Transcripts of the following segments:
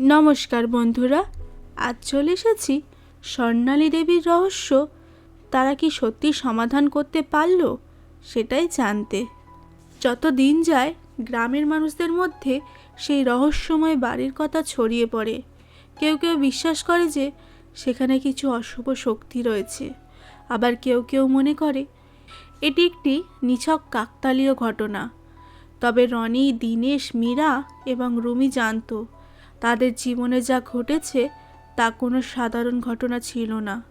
নমস্কার বন্ধুরা, আজ চলে এসেছি স্বর্ণালী দেবীর রহস্য, তারা কি সত্যি সমাধান করতে পারল সেটাই জানতে। যত দিন যায়, গ্রামের মানুষদের মধ্যে সেই রহস্যময় বাড়ির কথা ছড়িয়ে পড়ে। কেউ কেউ বিশ্বাস করে যে সেখানে কিছু অশুভ শক্তি রয়েছে। আবার কেউ কেউ মনে করে, এটি একটি নিছক কাকতালীয় ঘটনা। তবে রনি, দীনেশ, মীরা এবং রুমি জানতো তাদের জীবনে যা ঘটেছে, তা কোনো সাধারণ ঘটনা ছিল না।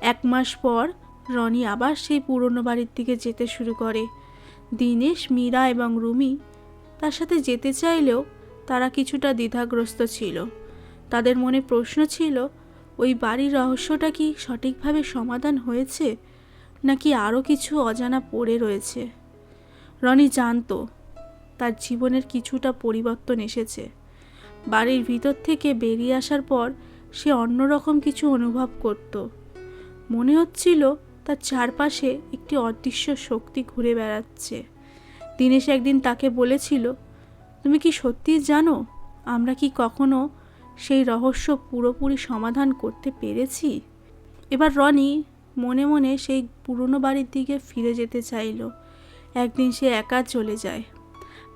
এক মাস পর রনি আবার সেই পুরনো বাড়ির দিকে যেতে শুরু করে। দীনেশ, মীরা এবং রুমি তার সাথে যেতে চাইলেও তারা কিছুটা দ্বিধাগ্রস্ত ছিল। তাদের মনে প্রশ্ন ছিল, ওই বাড়ির রহস্যটা কি সঠিকভাবে সমাধান হয়েছে, নাকি আরও কিছু অজানা পড়ে রয়েছে? রনি জানতো, তার জীবনের কিছুটা পরিবর্তন এসেছে। বাড়ির ভিতর থেকে বেরিয়ে আসার পর সে অন্যরকম কিছু অনুভব করত। মনে হচ্ছিল তার চারপাশে একটি অদৃশ্য শক্তি ঘুরে বেড়াচ্ছে। দিনেশ একদিন তাকে বলেছিল, তুমি কি সত্যি জানো আমরা কি কখনো সেই রহস্য পুরোপুরি সমাধান করতে পেরেছি? এবার রনি মনে মনে সেই পুরনো বাড়ির দিকে ফিরে যেতে চাইল। একদিন সে একা চলে যায়।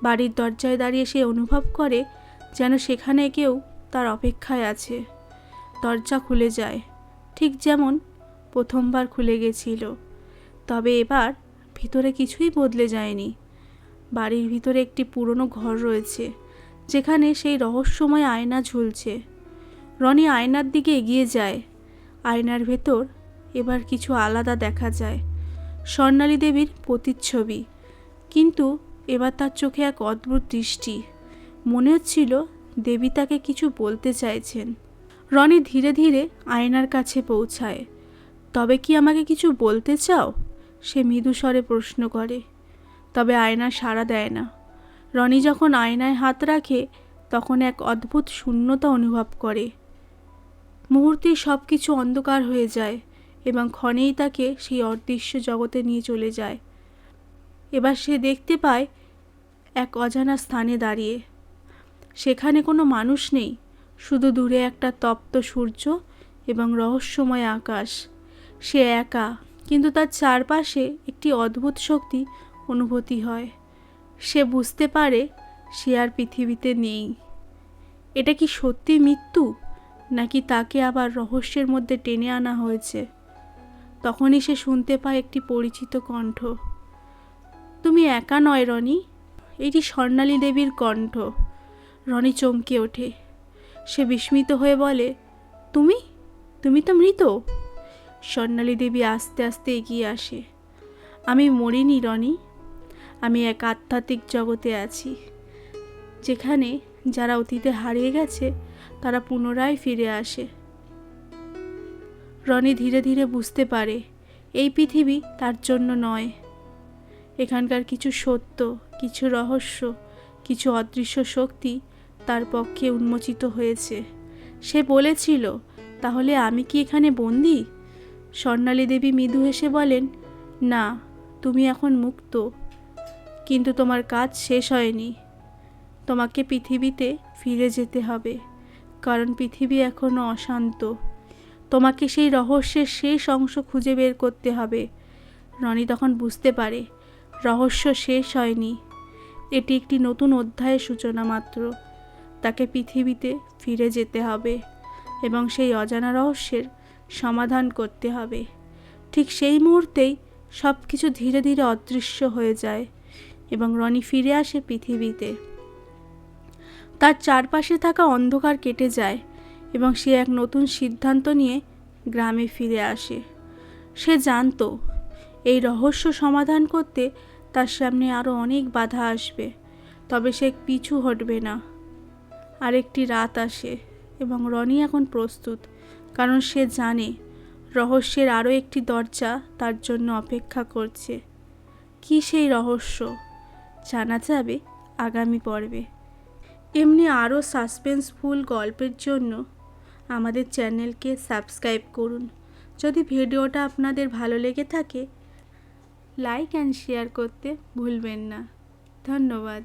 বাড়ির দরজায় দাঁড়িয়ে সে অনুভব করে যেন সেখানে কেউ তার অপেক্ষায় আছে। দরজা খুলে যায়। ঠিক যেমন প্রথমবার খুলে গেছিল। তবে এবার ভিতরে কিছুই বদলে যায়নি। বাড়ির ভিতরে একটি পুরনো ঘর রয়েছে, যেখানে সেই রহস্যময় আয়না ঝুলছে। রনি আয়নার দিকে এগিয়ে যায়। আয়নার ভেতর এবার কিছু আলাদা দেখা যায়। স্বর্ণালী দেবীর প্রতিচ্ছবি। কিন্তু এবার তার চোখে এক অদ্ভুত দৃষ্টি। মনে হচ্ছিল দেবী তাকে কিছু বলতে চাইছেন। রনি ধীরে ধীরে আয়নার কাছে পৌঁছায়। তবে কি আমাকে কিছু বলতে চাও? সে মৃদু স্বরে প্রশ্ন করে। তবে আয়না সাড়া দেয় না। রনি যখন আয়নায় হাত রাখে, তখন এক অদ্ভুত শূন্যতা অনুভব করে। মুহূর্তে সব কিছু অন্ধকার হয়ে যায় এবং ক্ষণেই তাকে সেই অদৃশ্য জগতে নিয়ে চলে যায়। এবার সে দেখতে পায় এক অজানা স্থানে দাঁড়িয়ে। সেখানে কোনো মানুষ নেই, শুধু দূরে একটা তপ্ত সূর্য এবং রহস্যময় আকাশ। সে একা, কিন্তু তার চারপাশে একটি অদ্ভুত শক্তি অনুভূতি হয়। সে বুঝতে পারে সে আর পৃথিবীতে নেই। এটা কি সত্যি মৃত্যু, নাকি তাকে আবার রহস্যের মধ্যে টেনে আনা হয়েছে? তখনই সে শুনতে পায় একটি পরিচিত কণ্ঠ। তুমি একা নয় রনি, এটি স্বর্ণালী দেবীর কণ্ঠ। রনি চমকে ওঠে। সে বিস্মিত হয়ে বলে, তুমি? তুমি তো মৃত? স্বর্ণালী দেবী আস্তে আস্তে এগিয়ে আসে। আমি মরিনি রনি। আমি এক আধ্যাত্মিক জগতে আছি। যেখানে যারা অতীতে হারিয়ে গেছে, তারা পুনরায় ফিরে আসে। রনি ধীরে ধীরে বুঝতে পারে, এই পৃথিবী তার জন্য নয়। এখানকার কিছু সত্য, কিছু রহস্য, কিছু অদৃশ্য শক্তি তার পক্ষে উন্মোচিত হয়েছে। সে বলেছিল, তাহলে আমি কি এখানে বন্দি? স্বর্ণালী দেবী মৃদু হেসে বলেন, না, তুমি এখন মুক্ত। কিন্তু তোমার কাজ শেষ হয়নি। তোমাকে পৃথিবীতে ফিরে যেতে হবে, কারণ পৃথিবী এখনও অশান্ত। তোমাকে সেই রহস্যের শেষ অংশ খুঁজে বের করতে হবে। রনি তখন বুঝতে পারে, রহস্য শেষ হয়নি। এটি একটি নতুন অধ্যায়ের সূচনা মাত্র। তাকে পৃথিবীতে ফিরে যেতে হবে এবং সেই অজানা রহস্যের সমাধান করতে হবে। ঠিক সেই মুহূর্তেই সব কিছু ধীরে ধীরে অদৃশ্য হয়ে যায় এবং রনি ফিরে আসে পৃথিবীতে। তার চারপাশে থাকা অন্ধকার কেটে যায় এবং সে এক নতুন সিদ্ধান্ত নিয়ে গ্রামে ফিরে আসে। সে জানতো এই রহস্য সমাধান করতে তার সামনে আরও অনেক বাধা আসবে, তবে সে পিছু হটবে না। আরেকটি রাত আসে এবং রনি এখন প্রস্তুত, কারণ সে জানে রহস্যের আরও একটি দরজা তার জন্য অপেক্ষা করছে। কি সেই রহস্য? জানা যাবে আগামী পর্বে। এমনি আরও সাসপেন্সফুল গল্পের জন্য আমাদের চ্যানেলকে সাবস্ক্রাইব করুন। যদি ভিডিওটা আপনাদের ভালো লেগে থাকে, লাইক অ্যান্ড শেয়ার করতে ভুলবেন না। ধন্যবাদ।